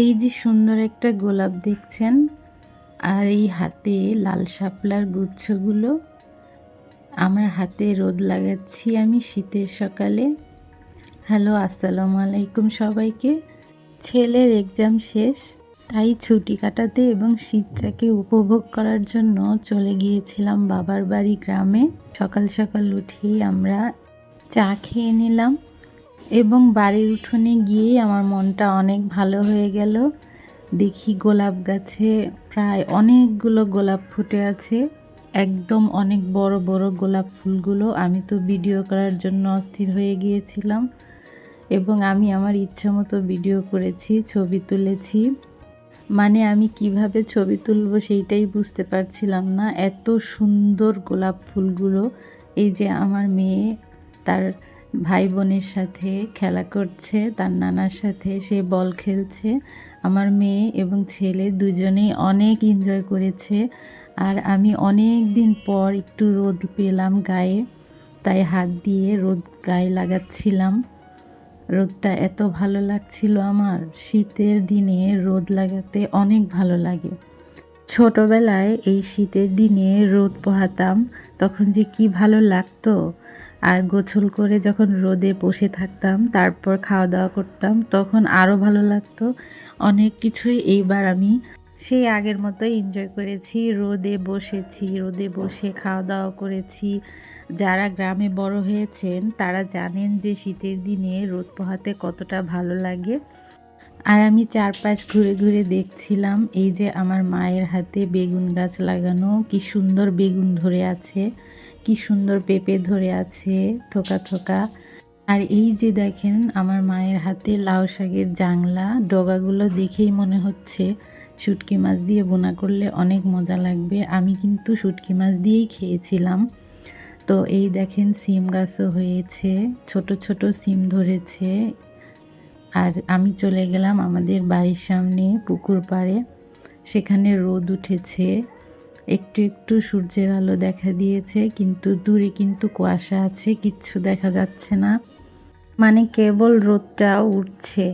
এই যে সুন্দর একটা গোলাপ দেখছেন আর এই হাতে লাল শাপলার গুচ্ছগুলো, আমার হাতে রোদ লাগাচ্ছি আমি শীতের সকালে। হ্যালো, আসসালামু আলাইকুম সবাইকে। ছেলের এক্সাম শেষ, তাই ছুটি কাটাতে এবং শীতটাকে উপভোগ করার জন্য চলে গিয়েছিলাম বাবার বাড়ি গ্রামে। সকাল সকাল উঠেই আমরা চা খেয়ে নিলাম। এবং বাড়ির উঠোনে গিয়েই আমার মনটা অনেক ভালো হয়ে গেল। দেখি গোলাপ গাছে প্রায় অনেকগুলো গোলাপ ফুটে আছে। একদম অনেক বড় বড় গোলাপ ফুলগুলো আমি তো ভিডিও করার জন্য অস্থির হয়ে গিয়েছিলাম এবং আমি আমার ইচ্ছা মতো ভিডিও করেছি, ছবি তুলেছি। মানে আমি কীভাবে ছবি তুলব সেইটাই বুঝতে পারছিলাম না। এত সুন্দর গোলাপ ফুলগুলো, এই যে আমার মেয়ে তার ভাই বোনের সাথে খেলা করছে, তার নানার সাথে সে বল খেলছে। আমার মেয়ে এবং ছেলে দুজনেই অনেক এনজয় করেছে আর আমি অনেক দিন পর একটু রোদ পেলাম গায়ে, তাই হাত দিয়ে রোদ গায়ে লাগাচ্ছিলাম। রোদটা এত ভালো লাগছিল আমার, শীতের দিনে রোদ লাগাতে অনেক ভালো লাগে। ছোটবেলায় এই শীতের দিনে রোদ পোহাতাম, তখন যে কি ভালো লাগতো আর গোছল করে যখন রোদে বসে থাকতাম, তারপর খাওয়া দাওয়া করতাম, তখন আরও ভালো লাগতো। অনেক কিছুই এইবার আমি সেই আগের মতো এনজয় করেছি। রোদে বসেছি, রোদে বসে খাওয়া দাওয়া করেছি। যারা গ্রামে বড় হয়েছেন, তারা জানেন যে শীতের দিনে রোদ পোহাতে কতটা ভালো লাগে। আর আমি চারপাশ ঘুরে ঘুরে দেখছিলাম, এই যে আমার মায়ের হাতে বেগুন গাছ লাগানো, কি সুন্দর বেগুন ধরে আছে। কি সুন্দর পেঁপে ধরে আছে, থোকা থোকা। আর এই যে দেখেন, আমার মায়ের হাতে লাউ শাকের জাংলা, ডগাগুলো দেখেই মনে হচ্ছে শুটকি মাছ দিয়ে বোনা করলে অনেক মজা লাগবে। আমি কিন্তু শুটকি মাছ দিয়েই খেয়েছিলাম। তো এই দেখেন, সিম গাছও হয়েছে, ছোট ছোট সিম ধরেছে। আর আমি চলে গেলাম আমাদের বাড়ির সামনে পুকুর পাড়ে। সেখানে রোদ উঠেছে। একটু একটু সূর্যের আলো দেখা দিয়েছে, কিন্তু দূরে কিন্তু কুয়াশা আছে, কিচ্ছু দেখা যাচ্ছে না। মানে কেবল রোদটা উঠছে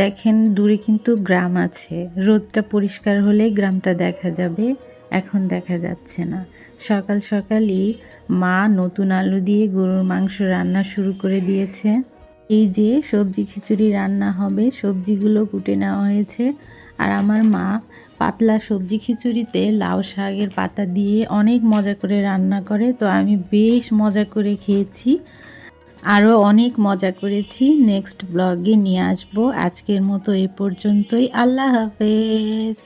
দেখেন, দূরে কিন্তু গ্রাম আছে। রোদটা পরিষ্কার হলেই গ্রামটা দেখা যাবে, এখন দেখা যাচ্ছে না। সকাল সকালই মা নতুন আলু দিয়ে গরুর মাংস রান্না শুরু করে দিয়েছে। এই যে সবজি খিচুড়ি রান্না হবে, সবজিগুলো কুটে নেওয়া হয়েছে। আর আমার মা পাতলা সবজি খিচুড়িতে লাউ শাকের পাতা দিয়ে অনেক মজা করে রান্না করে, তো আমি বেশ মজা করে খেয়েছি। আরও অনেক মজা করেছি। নেক্সট ব্লগে নিয়ে আসব। আজকের মতো এ পর্যন্তই। আল্লাহ হাফেজ।